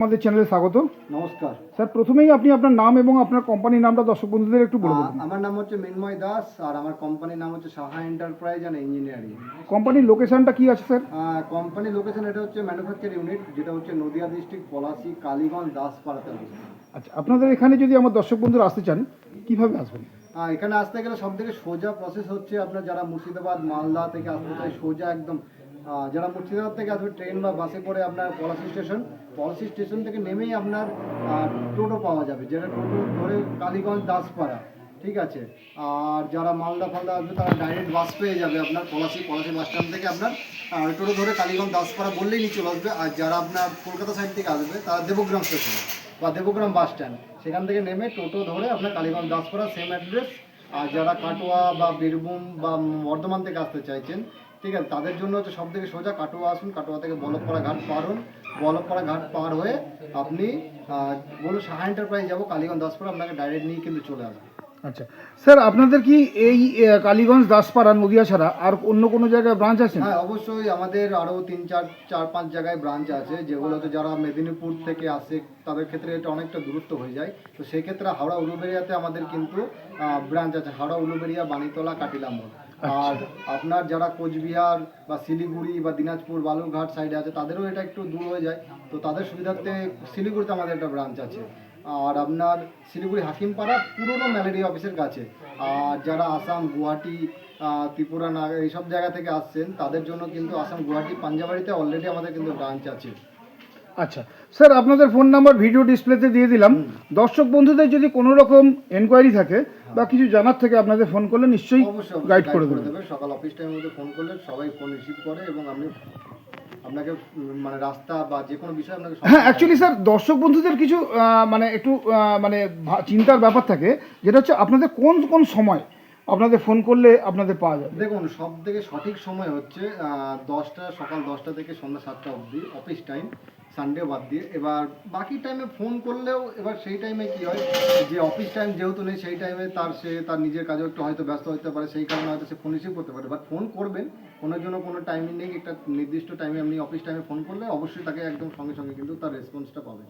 আমাদের চ্যানেলে স্বাগত। নমস্কার। স্যার প্রথমেই আপনি আপনার নাম এবং আপনার কোম্পানির নামটা দর্শক বন্ধুদের একটু বলে আহ, দেবেন। আমার নাম হচ্ছে মিন্ময় দাস আর আমার কোম্পানির নাম হচ্ছে সাহা এন্টারপ্রাইজ অ্যান্ড ইঞ্জিনিয়ারিং কোম্পানির লোকেশনটা কি আছে স্যার? কোম্পানির লোকেশন এটা হচ্ছে ম্যানুফ্যাকচার ইউনিট যেটা হচ্ছে নদিয়া ডিস্ট্রিক্ট পলাশি কালীগঞ্জ দাসপাড়াতে আচ্ছা আপনাদের এখানে যদি আমার দর্শক বন্ধুরা আসতে চান কীভাবে আসবেন? এখানে আসতে গেলে সব থেকে সোজা প্রসেস হচ্ছে আপনার যারা মুর্শিদাবাদ মালদা থেকে আসতে চাই সোজা একদম যারা মুর্শিদাবাদ থেকে আসবে ট্রেন বা বাসে করে আপনার পলাশি স্টেশন পলাশি স্টেশন থেকে নেমেই আপনার টোটো পাওয়া যাবে, যেটা টোটো ধরে কালীগঞ্জ দাসপাড়া, ঠিক আছে? আর যারা মালদা ফালদা আসবে, তারা ডাইরেক্ট বাস পেয়ে যাবে আপনার পলাশি পলাশি বাস স্ট্যান্ড থেকে আপনার টোটো ধরে কালীগঞ্জ দাসপাড়া বললেই নিয়ে চলে আসবে। আর যারা আপনার কলকাতা সাইড থেকে আসবে, তারা দেবগ্রাম স্টেশন বা দেবগ্রাম বাস স্ট্যান্ড সেখান থেকে নেমে টোটো ধরে আপনার কালীগঞ্জ দাসপাড়া সেম অ্যাড্রেস আর যারা কাটোয়া বা বীরভূম বা বর্ধমান থেকে আসতে চাইছেন, ঠিক আছে? তাদের জন্য হচ্ছে সব থেকে সোজা কাটোয়া আসুন, কাটোয়া থেকে বলকপাড়া ঘাট পার হন। বলকপাড়া ঘাট পার হয়ে আপনি বলুন সাহা এন্টারপ্রাইজ যাব কালীগঞ্জ দাসপাড়া আপনাকে ডাইরেক্ট নিয়ে কিন্তু চলে আসবে। আচ্ছা। স্যার আপনাদের কি এই কালীগঞ্জ দাসপাড়া নদিয়া ছাড়া আর অন্য কোনো জায়গায় ব্রাঞ্চ আছে? হ্যাঁ অবশ্যই আমাদের আরও তিন চার চার পাঁচ জায়গায় ব্রাঞ্চ আছে যেগুলোতে যারা মেদিনীপুর থেকে আসে তাদের ক্ষেত্রে এটা অনেকটা দূরত্ব হয়ে যায়। তো সেক্ষেত্রে হাওড়া উলুবেড়িয়াতে আমাদের কিন্তু ব্রাঞ্চ আছে হাওড়া উলুবেড়িয়া বাণীতলা কাটিলা মোড় আর আপনার যারা কোচবিহার বা শিলিগুড়ি বা দিনাজপুর, বালুরঘাট সাইডে আছে, তাদেরও এটা একটু দূর হয়ে যায়। তো তাদের সুবিধার্থে শিলিগুড়িতে আমাদের একটা ব্রাঞ্চ আছে। আর আপনার শিলিগুড়ি হাকিমপাড়া পুরনো ম্যালেরিয়া অফিসের কাছে। আর যারা আসাম, গুয়াহাটি ত্রিপুরা না এইসব জায়গা থেকে আসছেন, তাদের জন্য কিন্তু আসাম, গুয়াহাটি, পাঞ্জাবাড়িতে অলরেডি আমাদের কিন্তু ব্রাঞ্চ আছে। আচ্ছা স্যার আপনাদের ফোন নাম্বার ভিডিও ডিসপ্লেতে দিয়ে দিলাম। দর্শক বন্ধুদের যদি কোনো রকম এনকোয়ারি থাকে বা কিছু জানার থেকে আপনাদের ফোন করলে নিশ্চয়ই গাইড করে দেবেন দেবে। সকাল অফিস টাইমের মধ্যে ফোন করলে সবাই ফোন রিসিভ করে এবং আপনি আপনাকে মানে রাস্তা বা যে কোনো বিষয়ে আপনাকে হ্যাঁ অ্যাকচুয়ালি স্যার দর্শক বন্ধুদের কিছু মানে একটু মানে চিন্তার ব্যাপার থাকে। যেটা হচ্ছে আপনাদের কোন কোন সময় আপনাদের ফোন করলে আপনাদের পাওয়া যাবে? দেখুন সব থেকে সঠিক সময় হচ্ছে দশটা সকাল দশটা থেকে সন্ধ্যা সাতটা অবধি অফিস টাইম সানডে বাদ দিয়ে। এবার বাকি টাইমে ফোন করলেও এবার সেই টাইমে কি হয়? যে অফিস টাইম যেহেতু নেই সেই টাইমে তার সে তার নিজের কাজে একটু হয়তো ব্যস্ত হতে পারে সেই কারণে হয়তো সে ফোন রিসিভ করতে পারে। বাট ফোন করবেন ফোনের জন্য কোনো টাইমিং নেই একটা নির্দিষ্ট টাইমে আপনি অফিস টাইমে ফোন করলে অবশ্যই তাকে একদম সঙ্গে সঙ্গে কিন্তু তার রেসপন্সটা পাবেন।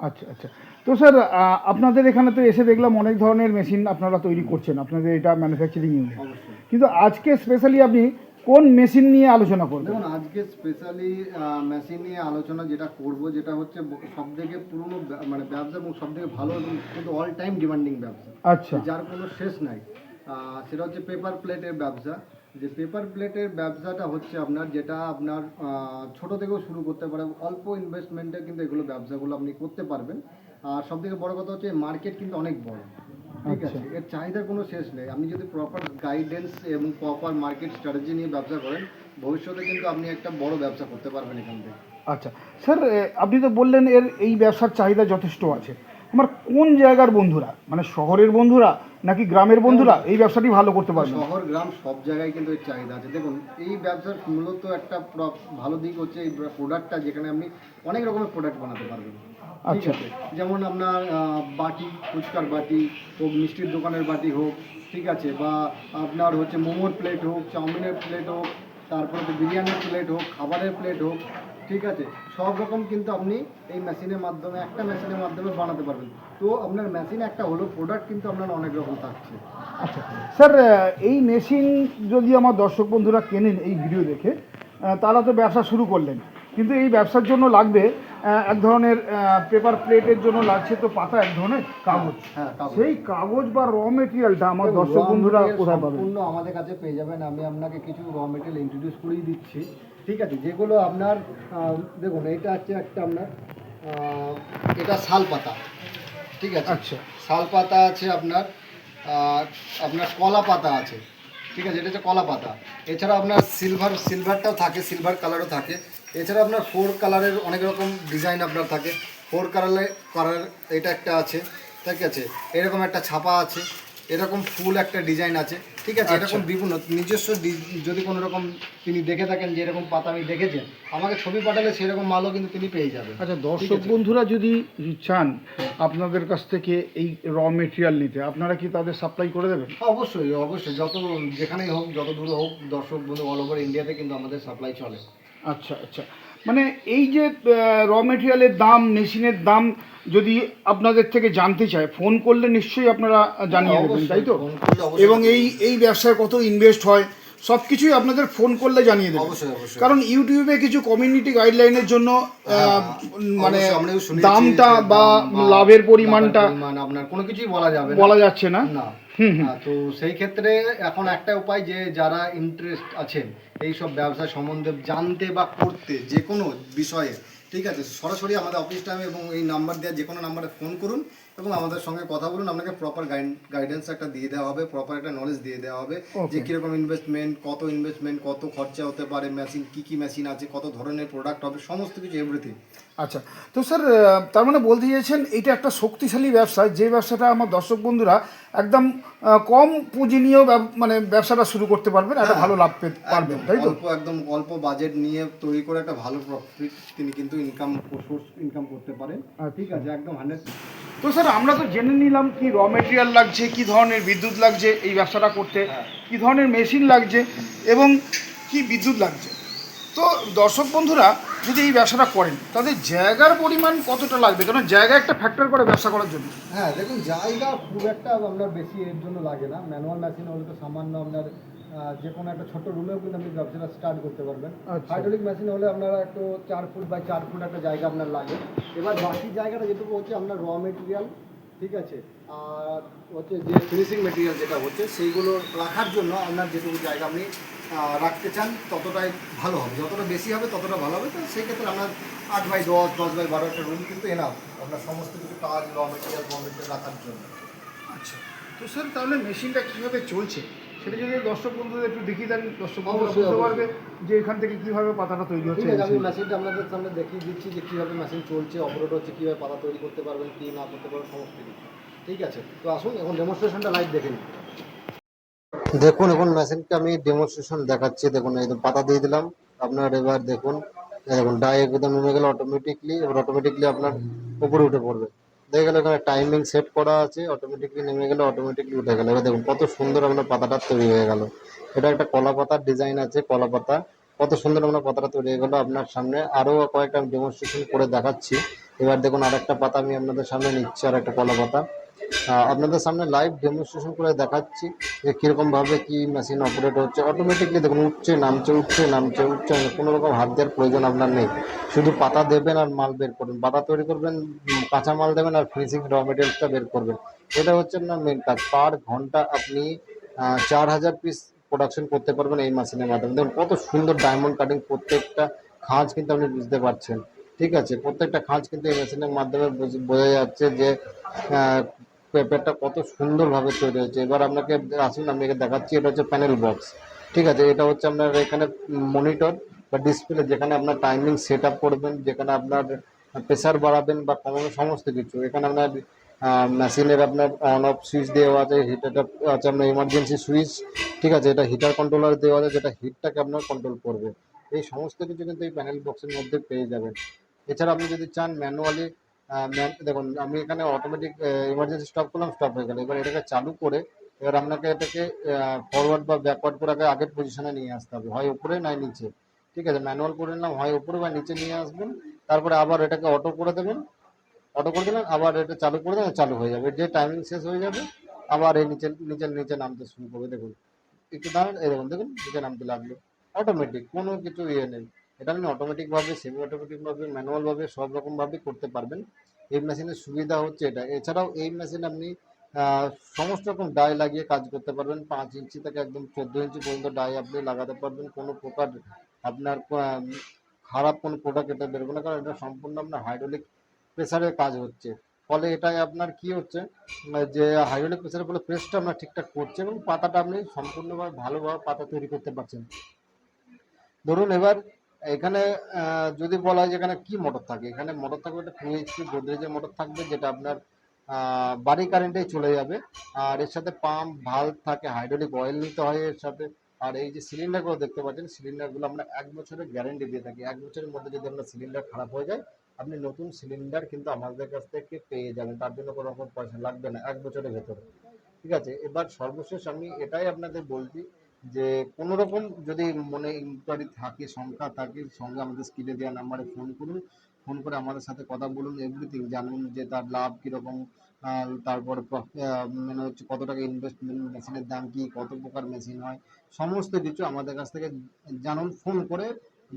আচ্ছা আচ্ছা। তো স্যার আপনাদের এখানে তো এসে দেখলাম অনেক ধরনের মেশিন আপনারা তৈরি করছেন আপনাদের এটা ম্যানুফ্যাকচারিং ইউনিট কিন্তু আজকে স্পেশালি আপনি কোন মেশিন নিয়ে আলোচনা করবেন দেখুন আজকে স্পেশালি মেশিন নিয়ে আলোচনা যেটা করব যেটা হচ্ছে সব থেকে পুরনো মানে ব্যবসা এবং সব থেকে ভালো এবং কিন্তু অল টাইম ডিমান্ডিং ব্যবসা। আচ্ছা। যার কোনো শেষ নাই। সেটা হচ্ছে পেপার প্লেটের ব্যবসা। যে পেপার প্লেটের ব্যবসাটা হচ্ছে আপনার যেটা আপনার ছোট থেকেও শুরু করতে পারে অল্প ইনভেস্টমেন্টে কিন্তু এগুলো ব্যবসাগুলো আপনি করতে পারবেন। আর সব থেকে বড় কথা হচ্ছে মার্কেট কিন্তু অনেক বড়। ঠিক আছে এর চাহিদার কোনো শেষ নেই। আপনি যদি প্রপার গাইডেন্স এবং প্রপার মার্কেট স্ট্র্যাটেজি নিয়ে ব্যবসা করেন ভবিষ্যতে কিন্তু আপনি একটা বড় ব্যবসা করতে পারবেন এখান থেকে। আচ্ছা। স্যার আপনি তো বললেন এর এই ব্যবসার চাহিদা যথেষ্ট আছে। আমার কোন জায়গার বন্ধুরা? মানে শহরের বন্ধুরা নাকি গ্রামের বন্ধুরা এই ব্যবসাটি ভালো করতে পারবে? শহর গ্রাম সব জায়গায় কিন্তু এর চাহিদা আছে। দেখুন এই ব্যবসার মূলত একটা ভালো দিক হচ্ছে এই প্রোডাক্টটা যেখানে আপনি অনেক রকমের প্রোডাক্ট বানাতে পারবেন। আচ্ছা। যেমন আপনার বাটি ফুচকার বাটি হোক মিষ্টির দোকানের বাটি হোক ঠিক আছে বা আপনার হচ্ছে মোমোর প্লেট হোক চাউমিনের প্লেট হোক তারপরে হচ্ছে বিরিয়ানির প্লেট হোক খাবারের প্লেট হোক ঠিক আছে সব রকম কিন্তু আপনি এই মেশিনের মাধ্যমে একটা মেশিনের মাধ্যমে বানাতে পারবেন। তো আপনার মেশিন একটা হলো প্রোডাক্ট কিন্তু আপনার অনেক রকম থাকছে। আচ্ছা। স্যার এই মেশিন যদি আমার দর্শক বন্ধুরা কেনেন এই ভিডিও দেখে তারা তো ব্যবসা শুরু করলেন। কিন্তু এই ব্যবসার জন্য লাগবে এক ধরনের পেপার প্লেটের জন্য লাগছে তো পাতা এক ধরনের কাগজ। হ্যাঁ কাগজ। সেই কাগজ বা র মেটেরিয়ালটা আমার দর্শক বন্ধুরা কোথায় পাবে সম্পূর্ণ আমাদের কাছে পেয়ে যাবেন। আমি আপনাকে কিছু র মেটেরিয়াল ইন্ট্রোডিউস করেই দিচ্ছি। ঠিক আছে যেগুলো আপনার দেখুন এটা হচ্ছে একটা আপনার এটা শাল পাতা। ঠিক আছে? আচ্ছা। শাল পাতা আছে আপনার আপনার কলা পাতা আছে। ঠিক আছে এটা হচ্ছে কলা পাতা। এছাড়া আপনার সিলভার সিলভারটাও থাকে সিলভার কালারও থাকে। এছাড়া আপনার ফোর কালারের অনেক রকম ডিজাইন আপনার থাকে। ফোর কালারে কালার এটা একটা আছে ঠিক আছে? এরকম একটা ছাপা আছে এরকম ফুল একটা ডিজাইন আছে ঠিক আছে? আচ্ছা। এরকম বিভিন্ন নিজস্ব যদি কোনো রকম তিনি দেখে থাকেন যে এরকম পাতা আমি দেখেছেন আমাকে ছবি পাঠালে সেরকম মালও কিন্তু তিনি পেয়ে যাবেন। আচ্ছা দর্শক বন্ধুরা যদি চান আপনাদের কাছ থেকে এই র মেটেরিয়াল নিতে আপনারা কি তাদের সাপ্লাই করে দেবেন? অবশ্যই অবশ্যই। যত যেখানেই হোক যত দূরে হোক দর্শক বন্ধু অল ওভার ইন্ডিয়াতে কিন্তু আমাদের সাপ্লাই চলে। আচ্ছা আচ্ছা। মানে এই যে র মেটেরিয়ালের দাম মেশিনের দাম যদি আপনাদের থেকে জানতে চায় ফোন করলে নিশ্চয়ই আপনারা জানিয়ে দেবেন তাই তো? এবং এই এই ব্যবসায় কত ইনভেস্ট হয় সব কিছুই আপনাদের ফোন করলে জানিয়ে দেবেন। অবশ্যই, অবশ্যই। কারণ ইউটিউবে কিছু কমিউনিটি গাইডলাইনের জন্য মানে অবশ্যই আমরাও শুনেছি দামটা বা লাভের পরিমাণটা আপনার কোনো কিছুই বলা যাবে বলা যাচ্ছে না। তো সেই ক্ষেত্রে এখন একটা উপায় যে যারা ইন্টারেস্ট আছেন এই সব ব্যবসা সম্বন্ধে জানতে বা করতে যে কোনো বিষয়ে, ঠিক আছে? সরাসরি আমাদের অফিস টাইমে এবং এই নাম্বার দেওয়া যে কোনো নাম্বারে ফোন করুন। এবং আমাদের সঙ্গে কথা বলুন আপনাকে প্রপার গাইডেন্স একটা দিয়ে দেওয়া হবে প্রপার একটা নলেজ দিয়ে দেওয়া হবে যে. কীরকম ইনভেস্টমেন্ট কত ইনভেস্টমেন্ট কত খরচা হতে পারে মেশিন কি কি মেশিন আছে কত ধরনের প্রোডাক্ট হবে সমস্ত কিছু এভরিথিং আচ্ছা তো স্যার তার মানে বলতে চাইছেন এটা একটা শক্তিশালী ব্যবসা যে ব্যবসাটা আমার দর্শক বন্ধুরা একদম কম পুঁজি নিয়েও মানে ব্যবসাটা শুরু করতে পারবেন একটা ভালো লাভ পেতে পারবেন তাই তো? অল্প একদম অল্প বাজেট নিয়ে তৈরি করে একটা ভালো প্রফিট তিনি কিন্তু ইনকাম সোর্স ইনকাম করতে পারেন। আর ঠিক আছে একদম হান্ড্রেড তো স্যার, আমরা তো জেনে নিলাম কি র মেটেরিয়াল লাগছে, কি ধরনের বিদ্যুৎ লাগছে, এই ব্যবসাটা করতে। কি ধরনের মেশিন লাগছে এবং কি বিদ্যুৎ লাগছে। তো দর্শক বন্ধুরা, যদি এই ব্যবসাটা করেন, তাদের জায়গার পরিমাণ কতটা লাগবে? কারণ জায়গা একটা ফ্যাক্টর করে ব্যবসা করার জন্য। হ্যাঁ দেখুন, জায়গা খুব একটা আপনার বেশি এর জন্য লাগে না। ম্যানুয়াল মেশিন হলে তো সামান্য আপনার যে কোনো একটা ছোট রুমেও কিন্তু আপনি ব্যবসাটা স্টার্ট করতে পারবেন। আচ্ছা। হাইড্রোলিক মেশিন হলে আপনারা একটু চার ফুট বাই চার ফুট একটা জায়গা আপনার লাগে। এবার বাকি জায়গাটা যেটুকু হচ্ছে আপনার র মেটেরিয়াল ঠিক আছে? আর হচ্ছে যে ফিনিশিং মেটেরিয়াল যেটা হচ্ছে সেইগুলো রাখার জন্য আপনার যেটুকু জায়গা আপনি রাখতে চান ততটাই ভালো হবে। যতটা বেশি হবে ততটা ভালো হবে। তো সেই ক্ষেত্রে আপনার আট বাই দশ দশ বাই বারো একটা রুম কিন্তু এনাফ আপনার সমস্ত কিছু কাজ র মেটেরিয়াল র মেটেরিয়াল রাখার জন্য। আচ্ছা। তো স্যার তাহলে মেশিনটা কীভাবে চলছে? সেটা যদি দর্শক বন্ধুদের একটু দেখিয়ে দেন দর্শক বুঝতে পারবে যে এখান থেকে কীভাবে পাতাটা তৈরি হচ্ছে আমি মেশিনটা আপনাদের সামনে দেখিয়ে দিচ্ছি যে কীভাবে মেশিন চলছে অপারেট হচ্ছে কীভাবে পাতা তৈরি করতে পারবেন কী না করতে পারবেন সমস্ত কিছু। ঠিক আছে তো আসুন এখন ডেমনস্ট্রেশনটা লাইভ দেখে নিন দেখুন এখন মেশিনকে আমি ডেমনস্ট্রেশন দেখাচ্ছি। দেখুন এই পাতা দিয়ে দিলাম। আপনার এবার দেখুন দেখুন ডাই একদম নেমে গেলে অটোমেটিকলি এবার অটোমেটিকলি আপনার উপরে উঠে পড়বে। দেখে গেল এখানে টাইমিং সেট করা আছে অটোমেটিকলি নেমে গেলে অটোমেটিকলি উঠে গেল। এবার দেখুন, কত সুন্দর আপনার পাতাটা তৈরি হয়ে গেল। এটা একটা কলা পাতার ডিজাইন আছে, কলা পাতা। কত সুন্দর আপনার পাতাটা তৈরি হয়ে গেলো আপনার সামনে। আরও কয়েকটা ডেমনস্ট্রেশন করে দেখাচ্ছি। এবার দেখুন আর একটা পাতা আমি আপনাদের সামনে নিচ্ছি আর একটা কলা পাতা। আপনাদের সামনে লাইভ ডেমনস্ট্রেশন করে দেখাচ্ছি যে কীরকম ভাবে কি মেশিন অপারেট হচ্ছে। অটোমেটিকলি দেখুন, উঠছে, নামছে উঠছে নামছে, উঠছে কোনো রকম হাত দেওয়ার প্রয়োজন আপনার নেই। শুধু পাতা দেবেন আর মাল বের করবেন। পাতা তৈরি করবেন কাঁচা মাল দেবেন আর ফিনিশিং র মেটেরিয়ালসটা বের করবেন। এটা হচ্ছে আপনার মেন কাজ। পার ঘণ্টা আপনি চার হাজার পিস প্রোডাকশন করতে পারবেন এই মেশিনের মাধ্যমে। দেখুন, কত সুন্দর ডায়মন্ড কাটিং প্রত্যেকটা খাঁজ কিন্তু আপনি বুঝতে পারছেন। ঠিক আছে? প্রত্যেকটা খাঁজ কিন্তু এই মেশিনের মাধ্যমে বুঝ- যাচ্ছে যে পেপারটা কত সুন্দরভাবে তৈরি হয়েছে। এবার আপনাকে আসুন, আমি দেখাচ্ছি, এটা হচ্ছে প্যানেল বক্স ঠিক আছে, এটা হচ্ছে আপনার এখানে মনিটর বা ডিসপ্লে যেখানে আপনার টাইমিং সেট আপ করবেন, যেখানে আপনার প্রেসার বাড়াবেন বা কমানো সমস্ত কিছু। এখানে আপনার মেশিনের আপনার অন অফ সুইচ দেওয়া আছে হিটারটা আছে আপনার ইমার্জেন্সি সুইচ ঠিক আছে, এটা হিটার কন্ট্রোলার দেওয়া আছে, যেটা হিটটাকে আপনার কন্ট্রোল করবে। এই সমস্ত কিছু কিন্তু এই প্যানেল বক্সের মধ্যে পেয়ে যাবেন। এছাড়া আপনি যদি চান ম্যানুয়ালি দেখুন, আমি এখানে অটোমেটিক ইমার্জেন্সি স্টপ করলাম স্টপ হয়ে গেল। এবার এটাকে চালু করে, এবার আপনাকে এটাকে ফরওয়ার্ড বা ব্যাকওয়ার্ড করে আগে আগের পজিশনে নিয়ে আসতে হবে, হয় উপরে নয় নিচে। ঠিক আছে ম্যানুয়াল করে নিলাম, হয় উপরে বা নিচে নিয়ে আসবেন, তারপরে আবার এটাকে অটো করে দেবেন। অটো করে দিলেন, আবার এটা চালু করে দেবেন, চালু হয়ে যাবে। যে টাইমিং শেষ হয়ে যাবে, আবার এই নিচে নিচে নিচে নামতে শুরু করবে। দেখুন, একটু দাঁড়ান দেখুন দেখুন, নিচে নামতে লাগল। অটোমেটিক কোনো কিছু ইয়ে নেই। এটা আপনি অটোমেটিকভাবে সেমি অটোমেটিকভাবে ম্যানুয়ালভাবে সব রকমভাবে করতে পারবেন। এই মেশিনের সুবিধা হচ্ছে এটা। এছাড়াও এই মেশিন আপনি সমস্ত রকম ডাই লাগিয়ে কাজ করতে পারবেন। পাঁচ ইঞ্চি থেকে একদম চোদ্দ ইঞ্চি পর্যন্ত ডাই আপনি লাগাতে পারবেন। কোনো প্রকার আপনার খারাপ কোনো প্রোডাক্ট এটা বেরোবে না। কারণ এটা সম্পূর্ণ আপনার হাইড্রোলিক প্রেসারের কাজ হচ্ছে। ফলে এটাই আপনার কি হচ্ছে যে হাইড্রোলিক প্রেসারের ফলে প্রেসটা আপনার ঠিকঠাক করছে এবং পাতাটা আপনি সম্পূর্ণভাবে ভালোভাবে পাতা তৈরি করতে পারছেন। ধরুন এবার এখানে যদি বলা হয় যে এখানে কি মোটর থাকে? এখানে মোটর থাকবে একটা টু এইচপি গোদরেজের মোটর থাকবে, যেটা আপনার বাড়ি কারেন্টেই চলে যাবে। আর এর সাথে পাম্প ভাল্ব থাকে হাইড্রোলিক অয়েল নিতে হয় এর সাথে। আর এই যে সিলিন্ডারগুলো দেখতে পাচ্ছেন সিলিন্ডারগুলো আমরা এক বছরের গ্যারেন্টি দিয়ে থাকি। এক বছরের মধ্যে যদি আপনার সিলিন্ডার খারাপ হয়ে যায়, আপনি নতুন সিলিন্ডার কিন্তু আমাদের কাছ থেকে পেয়ে যাবেন। তার জন্য কোনো রকম পয়সা লাগবে না, এক বছরের ভেতরে। ঠিক আছে? এবার সর্বশেষ আমি এটাই আপনাদের বলছি যে কোনো রকম যদি মনে ইনকোয়ারি থাকে, শঙ্কা থাকে, সঙ্গে আমাদের স্ক্রিনে দেওয়া নাম্বারে ফোন করুন। ফোন করে আমাদের সাথে কথা বলুন এভরিথিং জানুন যে তার লাভ কীরকম তারপর মানে হচ্ছে কত টাকা ইনভেস্টমেন্ট মেশিনের দাম কি, কত প্রকার মেশিন হয়, সমস্ত কিছু আমাদের কাছ থেকে জানুন ফোন করে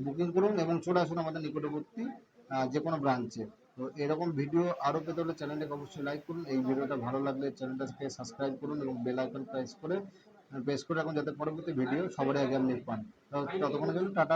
বুকিং করুন এবং চলে আসুন আমাদের নিকটবর্তী যে কোনো ব্রাঞ্চে তো এরকম ভিডিও আরও পেতে হলে চ্যানেলটাকে অবশ্যই লাইক করুন। এই ভিডিওটা ভালো লাগলে চ্যানেলটাকে সাবস্ক্রাইব করুন এবং বেল আইকন প্রেস করে প্রেস করে রাখুন যাতে পরবর্তী ভিডিও সবার আগে আপনি পান। ততক্ষণের জন্য টাটা।